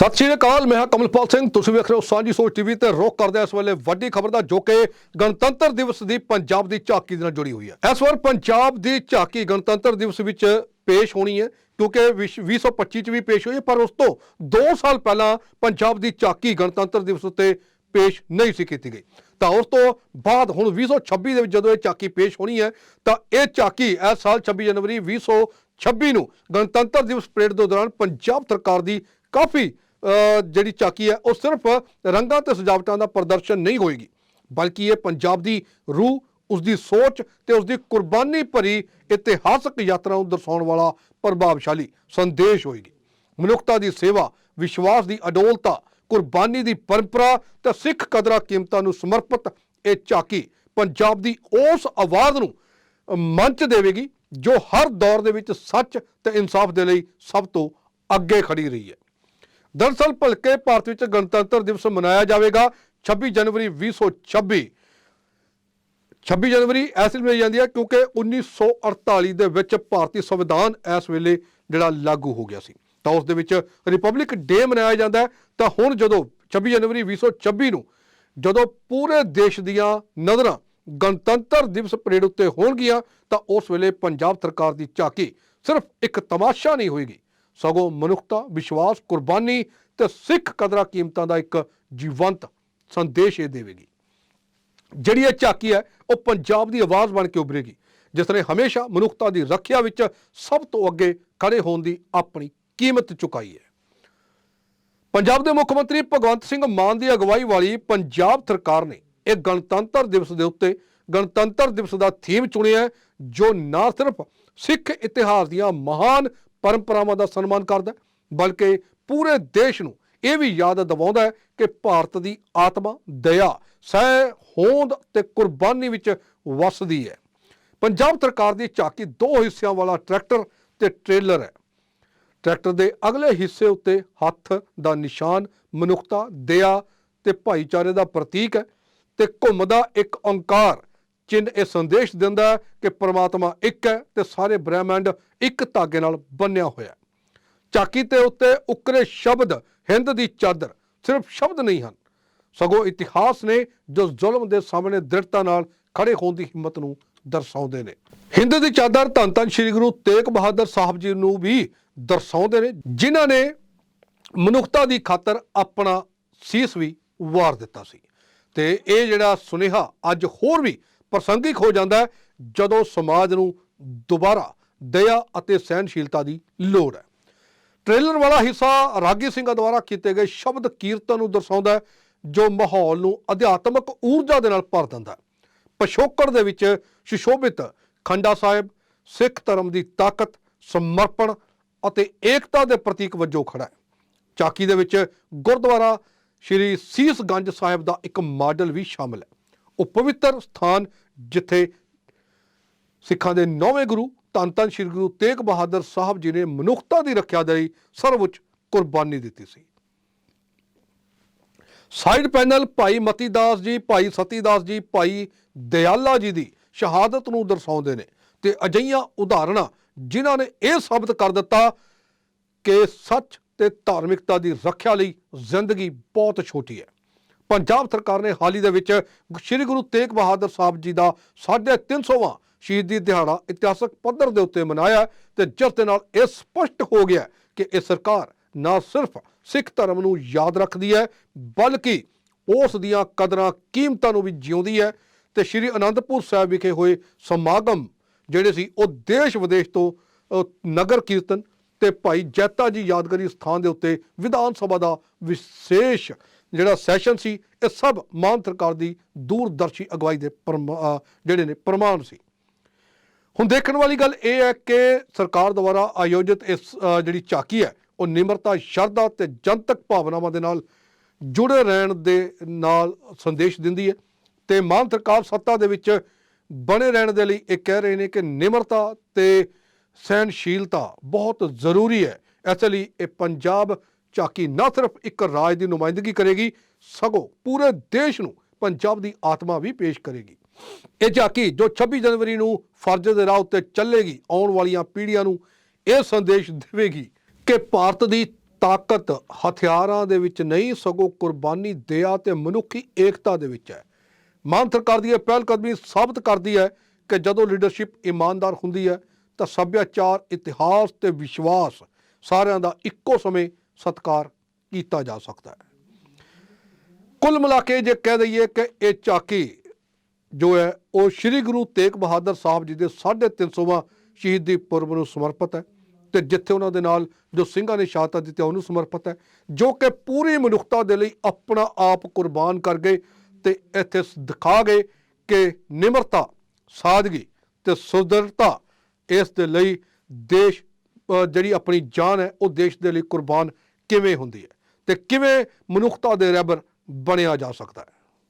ਸਤਿ ਸ਼੍ਰੀ ਅਕਾਲ, ਮੈਂ ਹਾਂ ਕਮਲਪਾਲ ਸਿੰਘ। ਤੁਸੀਂ ਵੇਖ ਰਹੇ ਹੋ ਸਾਂਝੀ ਸੋਚ ਟੀਵੀ ਤੇ ਰੋਕ ਕਰਦੇ ਇਸ ਵੇਲੇ ਵੱਡੀ ਖਬਰ ਦਾ, ਜੋ ਕਿ ਗਣਤੰਤਰ ਦਿਵਸ ਦੀ ਪੰਜਾਬ ਦੀ ਝਾਕੀ ਦੇ ਨਾਲ ਜੁੜੀ ਹੋਈ ਹੈ। ਇਸ ਵਾਰ ਪੰਜਾਬ ਦੀ ਝਾਕੀ ਗਣਤੰਤਰ ਦਿਵਸ ਵਿੱਚ ਪੇਸ਼ ਹੋਣੀ ਹੈ, ਕਿਉਂਕਿ ਵਿਸ਼- 2025 ਚ ਵੀ ਪੇਸ਼ ਹੋਈ ਪਰ ਉਸ ਤੋਂ 2 ਸਾਲ ਪਹਿਲਾਂ ਪੰਜਾਬ ਦੀ ਝਾਕੀ ਗਣਤੰਤਰ ਦਿਵਸ ਉੱਤੇ ਪੇਸ਼ ਨਹੀਂ ਸੀ ਕੀਤੀ ਗਈ। ਤਾਂ ਉਸ ਤੋਂ ਬਾਅਦ ਹੁਣ 2026 ਦੇ ਵਿੱਚ ਜਦੋਂ ਇਹ ਝਾਕੀ ਪੇਸ਼ ਹੋਣੀ ਹੈ, ਤਾਂ ਇਹ ਝਾਕੀ ਇਸ ਸਾਲ 26 ਜਨਵਰੀ 2026 ਨੂੰ ਗਣਤੰਤਰ ਦਿਵਸ ਪਰੇਡ ਦੇ ਦੌਰਾਨ ਪੰਜਾਬ ਸਰਕਾਰ ਦੀ ਕਾਫੀ ਜਿਹੜੀ ਝਾਕੀ ਹੈ, ਉਹ ਸਿਰਫ ਰੰਗਾਂ ਤੇ ਸਜਾਵਟਾਂ ਦਾ ਪ੍ਰਦਰਸ਼ਨ ਨਹੀਂ ਹੋਏਗੀ, ਬਲਕਿ ਇਹ ਪੰਜਾਬ ਦੀ ਰੂਹ ਉਸ ਦੀ ਸੋਚ ਤੇ ਉਸ ਦੀ ਕੁਰਬਾਨੀ ਭਰੀ ਇਤਿਹਾਸਕ ਯਾਤਰਾ ਨੂੰ ਦਰਸਾਉਣ ਵਾਲਾ ਪ੍ਰਭਾਵਸ਼ਾਲੀ ਸੰਦੇਸ਼ ਹੋਏਗੀ। ਮਨੁੱਖਤਾ ਦੀ ਸੇਵਾ, ਵਿਸ਼ਵਾਸ ਦੀ ਅਡੋਲਤਾ, ਕੁਰਬਾਨੀ ਦੀ ਪਰੰਪਰਾ ਤੇ ਸਿੱਖ ਕਦਰਾਂ ਕੀਮਤਾਂ ਨੂੰ ਸਮਰਪਿਤ ਇਹ ਝਾਕੀ ਪੰਜਾਬ ਦੀ ਉਸ ਆਵਾਜ਼ ਨੂੰ ਮੰਚ ਦੇਵੇਗੀ, ਜੋ ਹਰ ਦੌਰ ਦੇ ਵਿੱਚ ਸੱਚ ਤੇ ਇਨਸਾਫ ਦੇ ਲਈ ਸਭ ਤੋਂ ਅੱਗੇ ਖੜੀ ਰਹੀ ਹੈ। ਦਰਅਸਲ ਭਲਕੇ ਭਾਰਤ ਵਿੱਚ ਗਣਤੰਤਰ ਦਿਵਸ ਮਨਾਇਆ ਜਾਵੇਗਾ 26 ਜਨਵਰੀ 2026 26 ਜਨਵਰੀ ਇਸ ਲਈ ਮਨਾਈ ਜਾਂਦੀ ਹੈ ਕਿਉਂਕਿ 1948 ਦੇ ਵਿੱਚ ਭਾਰਤੀ ਸੰਵਿਧਾਨ ਇਸ ਵੇਲੇ ਜਿਹੜਾ ਲਾਗੂ ਹੋ ਗਿਆ ਸੀ। ਤਾਂ ਉਸ ਦੇ ਵਿੱਚ ਰਿਪਬਲਿਕ ਡੇ ਮਨਾਇਆ ਜਾਂਦਾ ਹੈ। ਤਾਂ ਹੁਣ ਜਦੋਂ 26 ਜਨਵਰੀ 2026 ਨੂੰ ਜਦੋਂ ਪੂਰੇ ਦੇਸ਼ ਦੀਆਂ ਨਜ਼ਰਾਂ ਗਣਤੰਤਰ ਦਿਵਸ ਪਰੇਡ ਉੱਤੇ ਹੋਣਗੀਆਂ, ਤਾਂ ਉਸ ਵੇਲੇ ਪੰਜਾਬ ਸਰਕਾਰ ਦੀ ਝਾਕੀ ਸਿਰਫ ਇੱਕ ਤਮਾਸ਼ਾ ਨਹੀਂ ਹੋਏਗੀ। ਸਗੋਂ ਮਨੁੱਖਤਾ, ਵਿਸ਼ਵਾਸ, ਕੁਰਬਾਨੀ ਤੇ ਸਿੱਖ ਕਦਰਾਂ ਕੀਮਤਾਂ ਦਾ ਇੱਕ ਜੀਵੰਤ ਸੰਦੇਸ਼ ਇਹ ਦੇਵੇਗੀ। ਜਿਹੜੀ ਇਹ ਝਾਕੀ ਹੈ, ਉਹ ਪੰਜਾਬ ਦੀ ਆਵਾਜ਼ ਬਣ ਕੇ ਉਭਰੇਗੀ, ਜਿਸ ਨੇ ਹਮੇਸ਼ਾ ਮਨੁੱਖਤਾ ਦੀ ਰੱਖਿਆ ਵਿੱਚ ਸਭ ਤੋਂ ਅੱਗੇ ਖੜੇ ਹੋਣ ਦੀ ਆਪਣੀ ਕੀਮਤ ਚੁਕਾਈ ਹੈ। ਪੰਜਾਬ ਦੇ ਮੁੱਖ ਮੰਤਰੀ ਭਗਵੰਤ ਸਿੰਘ ਮਾਨ ਦੀ ਅਗਵਾਈ ਵਾਲੀ ਪੰਜਾਬ ਸਰਕਾਰ ਨੇ ਇਹ ਗਣਤੰਤਰ ਦਿਵਸ ਦੇ ਉੱਤੇ ਗਣਤੰਤਰ ਦਿਵਸ ਦਾ ਥੀਮ ਚੁਣਿਆ ਜੋ ਨਾ ਸਿਰਫ ਸਿੱਖ ਇਤਿਹਾਸ ਦੀਆਂ ਮਹਾਨ ਪਰੰਪਰਾਵਾਂ ਦਾ ਸਨਮਾਨ ਕਰਦਾ ਬਲਕਿ ਪੂਰੇ ਦੇਸ਼ ਨੂੰ ਇਹ ਵੀ ਯਾਦ ਦਿਵਾਉਂਦਾ ਹੈ ਕਿ ਭਾਰਤ ਦੀ ਆਤਮਾ ਦਇਆ, ਸਹਿ, ਹੋਂਦ ਤੇ ਕੁਰਬਾਨੀ ਵਿੱਚ ਵਸਦੀ ਹੈ। ਪੰਜਾਬ ਸਰਕਾਰ ਦੀ ਝਾਕੀ ਦੋ ਹਿੱਸਿਆਂ ਵਾਲਾ ਟਰੈਕਟਰ ਤੇ ਟ੍ਰੇਲਰ ਹੈ। ਟਰੈਕਟਰ ਦੇ ਅਗਲੇ ਹਿੱਸੇ ਉੱਤੇ ਹੱਥ ਦਾ ਨਿਸ਼ਾਨ, ਮਨੁੱਖਤਾ, ਦਇਆ ਤੇ ਭਾਈਚਾਰੇ ਦਾ ਪ੍ਰਤੀਕ ਹੈ ਤੇ ਘੁੰਮਦਾ ਇੱਕ ਓੰਕਾਰ ਚਿੰਨ ਇਹ ਸੰਦੇਸ਼ ਦਿੰਦਾ ਹੈ ਕਿ ਪ੍ਰਮਾਤਮਾ ਇੱਕ ਹੈ ਤੇ ਸਾਰੇ ਬ੍ਰਹਿਮੰਡ ਇੱਕ ਧਾਗੇ ਨਾਲ ਬੰਨਿਆ ਹੋਇਆ ਹੈ। ਚਾਕੀ ਤੇ ਉੱਤੇ ਉਕਰੇ ਸ਼ਬਦ ਹਿੰਦ ਦੀ ਚਾਦਰ ਸਿਰਫ ਸ਼ਬਦ ਨਹੀਂ ਹਨ। ਸਗੋਂ ਇਤਿਹਾਸ ਨੇ ਜੋ ਜ਼ੁਲਮ ਦੇ ਸਾਹਮਣੇ ਦ੍ਰਿੜਤਾ ਨਾਲ ਖੜੇ ਹੋਣ ਦੀ ਹਿੰਮਤ ਨੂੰ ਦਰਸਾਉਂਦੇ ਨੇ। ਹਿੰਦ ਦੀ ਚਾਦਰ ਧੰਨ ਧੰਨ ਸ੍ਰੀ ਗੁਰੂ ਤੇਗ ਬਹਾਦਰ ਸਾਹਿਬ ਜੀ ਨੂੰ ਵੀ ਦਰਸਾਉਂਦੇ ਨੇ, ਜਿਨ੍ਹਾਂ ਨੇ ਮਨੁੱਖਤਾ ਦੀ ਖਾਤਰ ਆਪਣਾ ਸੀਸ ਵੀ ਵਾਰ ਦਿੱਤਾ ਸੀ। ਤੇ ਇਹ ਜਿਹੜਾ ਸੁਨੇਹਾ ਅੱਜ ਹੋਰ ਵੀ ਪ੍ਰਸੰਗਿਕ ਹੋ ਜਾਂਦਾ ਹੈ ਜਦੋਂ ਸਮਾਜ ਨੂੰ ਦੁਬਾਰਾ ਦਇਆ ਅਤੇ ਸਹਿਨਸ਼ੀਲਤਾ ਦੀ ਲੋੜ ਹੈ। ਟ੍ਰੇਲਰ ਵਾਲਾ ਹਿੱਸਾ ਰਾਗੀ ਸਿੰਘਾਂ ਦੁਆਰਾ ਕੀਤੇ ਗਏ ਸ਼ਬਦ ਕੀਰਤਨ ਨੂੰ ਦਰਸਾਉਂਦਾ ਹੈ, ਜੋ ਮਾਹੌਲ ਨੂੰ ਅਧਿਆਤਮਕ ਊਰਜਾ ਦੇ ਨਾਲ ਭਰ ਦਿੰਦਾ ਹੈ। ਪਿਛੋਕੜ ਦੇ ਵਿੱਚ ਸੁਸ਼ੋਭਿਤ ਖੰਡਾ ਸਾਹਿਬ, ਸਿੱਖ ਧਰਮ ਦੀ ਤਾਕਤ, ਸਮਰਪਣ ਅਤੇ ਏਕਤਾ ਦੇ ਪ੍ਰਤੀਕ ਵਜੋਂ ਖੜਾ ਹੈ। ਚਾਕੀ ਦੇ ਵਿੱਚ ਗੁਰਦੁਆਰਾ ਸ਼੍ਰੀ ਸੀਸਗੰਜ ਸਾਹਿਬ ਦਾ ਇੱਕ ਮਾਡਲ ਵੀ ਸ਼ਾਮਲ ਹੈ। ਉਹ ਪਵਿੱਤਰ ਸਥਾਨ ਜਿੱਥੇ ਸਿੱਖਾਂ ਦੇ ਨੌਵੇਂ ਗੁਰੂ, ਧੰਨ ਧੰਨ ਸ੍ਰੀ ਗੁਰੂ ਤੇਗ ਬਹਾਦਰ ਸਾਹਿਬ ਜੀ ਨੇ ਮਨੁੱਖਤਾ ਦੀ ਰੱਖਿਆ ਦੇ ਲਈ ਸਰਵਉੱਚ ਕੁਰਬਾਨੀ ਦਿੱਤੀ ਸੀ। ਸਾਈਡ ਪੈਨਲ ਭਾਈ ਮਤੀ ਦਾਸ ਜੀ, ਭਾਈ ਸਤੀ ਦਾਸ ਜੀ, ਭਾਈ ਦਿਆਲਾ ਜੀ ਦੀ ਸ਼ਹਾਦਤ ਨੂੰ ਦਰਸਾਉਂਦੇ ਨੇ ਤੇ ਅਜਈਆਂ ਉਦਾਹਰਣਾਂ ਜਿਨ੍ਹਾਂ ਨੇ ਇਹ ਸਾਬਤ ਕਰ ਦਿੱਤਾ ਕਿ ਸੱਚ ਤੇ ਧਾਰਮਿਕਤਾ ਦੀ ਰੱਖਿਆ ਲਈ ਜ਼ਿੰਦਗੀ ਬਹੁਤ ਛੋਟੀ ਹੈ। ਪੰਜਾਬ ਸਰਕਾਰ ਨੇ ਹਾਲ ਹੀ ਦੇ ਵਿੱਚ ਸ੍ਰੀ ਗੁਰੂ ਤੇਗ ਬਹਾਦਰ ਸਾਹਿਬ ਜੀ ਦਾ 350ਵਾਂ ਸ਼ਹੀਦੀ ਦਿਹਾੜਾ ਇਤਿਹਾਸਕ ਪੱਧਰ ਦੇ ਉੱਤੇ ਮਨਾਇਆ ਹੈ ਤੇ ਜਿਸ ਦੇ ਨਾਲ ਇਹ ਸਪਸ਼ਟ ਹੋ ਗਿਆ ਕਿ ਇਹ ਸਰਕਾਰ ਨਾ ਸਿਰਫ ਸਿੱਖ ਧਰਮ ਨੂੰ ਯਾਦ ਰੱਖਦੀ ਹੈ, ਬਲਕਿ ਉਸ ਦੀਆਂ ਕਦਰਾਂ ਕੀਮਤਾਂ ਨੂੰ ਵੀ ਜਿਉਂਦੀ ਹੈ ਤੇ ਸ੍ਰੀ ਅਨੰਦਪੁਰ ਸਾਹਿਬ ਵਿਖੇ ਹੋਏ ਸਮਾਗਮ ਜਿਹੜੇ ਸੀ, ਉਹ ਦੇਸ਼ ਵਿਦੇਸ਼ ਤੋਂ ਨਗਰ ਕੀਰਤਨ ਤੇ ਭਾਈ ਜੈਤਾ ਜੀ ਯਾਦਗਾਰੀ ਸਥਾਨ ਦੇ ਉੱਤੇ ਵਿਧਾਨ ਸਭਾ ਦਾ ਵਿਸ਼ੇਸ਼ ਜਿਹੜਾ ਸੈਸ਼ਨ ਸੀ, ਇਹ ਸਭ ਮਾਨ ਸਰਕਾਰ ਦੀ ਦੂਰਦਰਸ਼ੀ ਅਗਵਾਈ ਦੇ ਪ੍ਰਮਾ- ਜਿਹੜੇ ਨੇ ਪ੍ਰਮਾਣ ਸੀ। ਹੁਣ ਦੇਖਣ ਵਾਲੀ ਗੱਲ ਇਹ ਹੈ ਕਿ ਸਰਕਾਰ ਦੁਆਰਾ ਆਯੋਜਿਤ ਇਸ ਜਿਹੜੀ ਝਾਕੀ ਹੈ, ਉਹ ਨਿਮਰਤਾ, ਸ਼ਰਧਾ ਤੇ ਜਨਤਕ ਭਾਵਨਾਵਾਂ ਦੇ ਨਾਲ ਜੁੜੇ ਰਹਿਣ ਦੇ ਨਾਲ ਸੰਦੇਸ਼ ਦਿੰਦੀ ਹੈ ਤੇ ਮਾਨ ਸਰਕਾਰ ਸੱਤਾ ਦੇ ਵਿੱਚ ਬਣੇ ਰਹਿਣ ਦੇ ਲਈ ਇਹ ਕਹਿ ਰਹੇ ਨੇ ਕਿ ਨਿਮਰਤਾ ਤੇ ਸਹਿਨਸ਼ੀਲਤਾ ਬਹੁਤ ਜ਼ਰੂਰੀ ਹੈ। ਇਸ ਲਈ ਇਹ ਪੰਜਾਬ ਝਾਕੀ ਨਾ ਸਿਰਫ ਇੱਕ ਰਾਜ ਦੀ ਨੁਮਾਇੰਦਗੀ ਕਰੇਗੀ, ਸਗੋਂ ਪੂਰੇ ਦੇਸ਼ ਨੂੰ ਪੰਜਾਬ ਦੀ ਆਤਮਾ ਵੀ ਪੇਸ਼ ਕਰੇਗੀ। ਇਹ ਝਾਕੀ ਜੋ 26 ਜਨਵਰੀ ਨੂੰ ਫਰਜ਼ ਦੇ ਰਾਹ ਉੱਤੇ ਚੱਲੇਗੀ, ਆਉਣ ਵਾਲੀਆਂ ਪੀੜ੍ਹੀਆਂ ਨੂੰ ਇਹ ਸੰਦੇਸ਼ ਦੇਵੇਗੀ ਕਿ ਭਾਰਤ ਦੀ ਤਾਕਤ ਹਥਿਆਰਾਂ ਦੇ ਵਿੱਚ ਨਹੀਂ, ਸਗੋਂ ਕੁਰਬਾਨੀ ਦਇਆ ਤੇ ਮਨੁੱਖੀ ਏਕਤਾ ਦੇ ਵਿੱਚ ਹੈ। ਮਾਨ ਸਰਕਾਰ ਦੀ ਇਹ ਪਹਿਲ ਕਦਮੀ ਸਾਬਤ ਕਰਦੀ ਹੈ ਕਿ ਜਦੋਂ ਲੀਡਰਸ਼ਿਪ ਇਮਾਨਦਾਰ ਹੁੰਦੀ ਹੈ, ਤਾਂ ਸੱਭਿਆਚਾਰ, ਇਤਿਹਾਸ ਤੇ ਵਿਸ਼ਵਾਸ ਸਾਰਿਆਂ ਦਾ ਇੱਕੋ ਸਮੇਂ ਸਤਿਕਾਰ ਕੀਤਾ ਜਾ ਸਕਦਾ ਹੈ। ਕੁੱਲ ਮਿਲਾ ਕੇ ਜੇ ਕਹਿ ਦਈਏ ਕਿ ਇਹ ਝਾਕੀ ਜੋ ਹੈ, ਉਹ ਸ੍ਰੀ ਗੁਰੂ ਤੇਗ ਬਹਾਦਰ ਸਾਹਿਬ ਜੀ ਦੇ 350ਵਾਂ ਸ਼ਹੀਦੀ ਪੁਰਬ ਨੂੰ ਸਮਰਪਿਤ ਹੈ ਤੇ ਜਿੱਥੇ ਉਹਨਾਂ ਦੇ ਨਾਲ ਜੋ ਸਿੰਘਾਂ ਨੇ ਸ਼ਹਾਦਤ ਦਿੱਤੀ ਉਹਨੂੰ ਸਮਰਪਿਤ ਹੈ, ਜੋ ਕਿ ਪੂਰੀ ਮਨੁੱਖਤਾ ਦੇ ਲਈ ਆਪਣਾ ਆਪ ਕੁਰਬਾਨ ਕਰ ਗਏ ਤੇ ਇੱਥੇ ਦਿਖਾ ਗਏ ਕਿ ਨਿਮਰਤਾ, ਸਾਦਗੀ ਤੇ ਸੁਦਰਤਾ ਇਸ ਦੇ ਲਈ ਦੇਸ਼ ਜਿਹੜੀ ਆਪਣੀ ਜਾਨ ਹੈ, ਉਹ ਦੇਸ਼ ਦੇ ਲਈ ਕੁਰਬਾਨ ਕਿਵੇਂ ਹੁੰਦੀ ਹੈ ਤੇ ਕਿਵੇਂ ਮਨੁੱਖਤਾ ਦੇ ਰਹਿਬਰ ਬਣਿਆ ਜਾ ਸਕਦਾ ਹੈ?